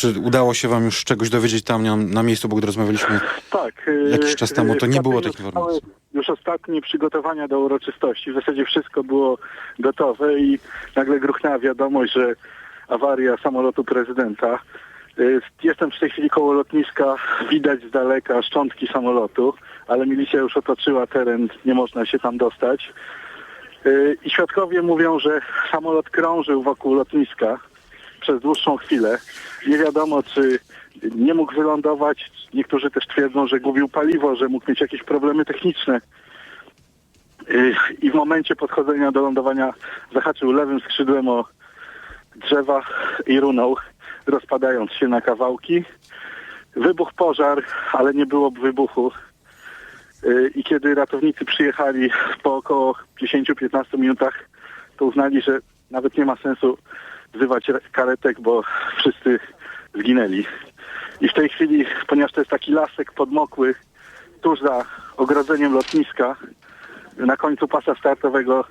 Czy udało się wam już czegoś dowiedzieć tam na, na miejscu, bo gdy rozmawialiśmy Tak. Jakiś czas temu to nie było takich informacji. Już ostatnie przygotowania do uroczystości. W zasadzie wszystko było gotowe i nagle gruchnęła wiadomość, że awaria samolotu prezydenta. E, Jestem w tej chwili koło lotniska, widać z daleka szczątki samolotu, ale milicja już otoczyła teren, nie można się tam dostać. E, I świadkowie mówią, że samolot krążył wokół lotniska przez dłuższą chwilę. Nie wiadomo, czy nie mógł wylądować. Niektórzy też twierdzą, że gubił paliwo, że mógł mieć jakieś problemy techniczne. Yy, I w momencie podchodzenia do lądowania zahaczył lewym skrzydłem o drzewa i runął, rozpadając się na kawałki. Wybuchł pożar, ale nie było wybuchu. Yy, I kiedy ratownicy przyjechali po około 10-15 minutach, to uznali, że nawet nie ma sensu wzywać re- karetek, bo wszyscy zginęli. I w tej chwili, ponieważ to jest taki lasek podmokły, tuż za ogrodzeniem lotniska, na końcu pasa startowego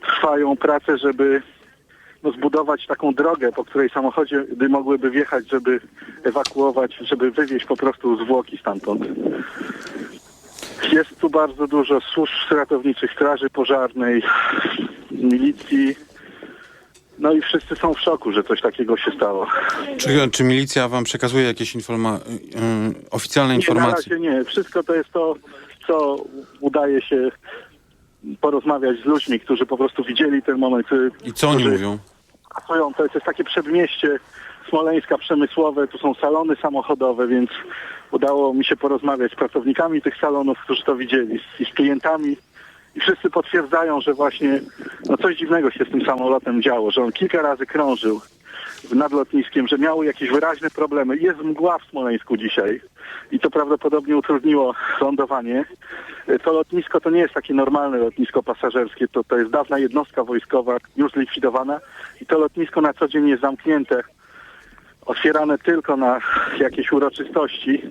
trwają prace, żeby no, zbudować taką drogę, po której samochody mogłyby wjechać, żeby ewakuować, żeby wywieźć po prostu zwłoki stamtąd. Jest tu bardzo dużo służb ratowniczych, straży pożarnej, milicji. No i wszyscy są w szoku, że coś takiego się stało. Czy, czy milicja wam przekazuje jakieś informa- y, oficjalne Nie, na informacje? razie nie. Wszystko to jest to, co udaje się porozmawiać z ludźmi, którzy po prostu widzieli ten moment. y, I co oni mówią? pracują. To jest, takie przedmieście Smoleńska przemysłowe, tu są salony samochodowe, więc udało mi się porozmawiać z pracownikami tych salonów, którzy to widzieli, i z klientami. I wszyscy potwierdzają, że właśnie no coś dziwnego się z tym samolotem działo, że on kilka razy krążył nad lotniskiem, że miały jakieś wyraźne problemy. Jest mgła w Smoleńsku dzisiaj i to prawdopodobnie utrudniło lądowanie. E, To lotnisko to nie jest takie normalne lotnisko pasażerskie, to, to jest dawna jednostka wojskowa, już zlikwidowana i to lotnisko na co dzień jest zamknięte, otwierane tylko na jakieś uroczystości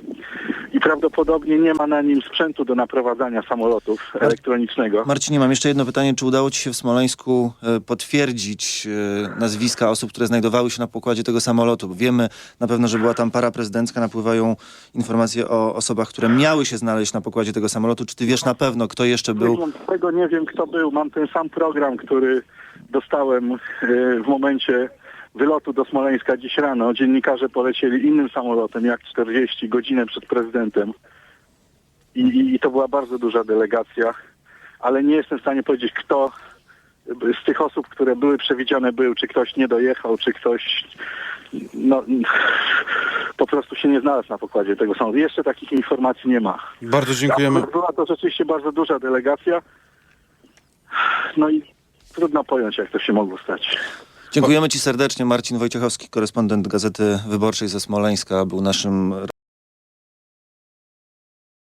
i prawdopodobnie nie ma na nim sprzętu do naprowadzania samolotów elektronicznego. Marcinie, mam jeszcze jedno pytanie. Czy udało ci się w Smoleńsku e, potwierdzić e, nazwiska osób, które znajdowały się na pokładzie tego samolotu? Bo wiemy na pewno, że była tam para prezydencka, napływają informacje o osobach, które miały się znaleźć na pokładzie tego samolotu. Czy ty wiesz na pewno, kto jeszcze był? Z tego nie wiem, kto był. Mam ten sam program, który dostałem e, w momencie wylotu do Smoleńska dziś rano. Dziennikarze polecieli innym samolotem, jak 40 godzinę przed prezydentem. I, i, I to była bardzo duża delegacja, ale nie jestem w stanie powiedzieć, kto z tych osób, które były przewidziane był, czy ktoś nie dojechał, czy ktoś no, po prostu się nie znalazł na pokładzie tego samolotu. Jeszcze takich informacji nie ma. Bardzo dziękujemy. Była to rzeczywiście bardzo duża delegacja. No i trudno pojąć, jak to się mogło stać. Dziękujemy ci serdecznie. Marcin Wojciechowski, korespondent Gazety Wyborczej ze Smoleńska, był naszym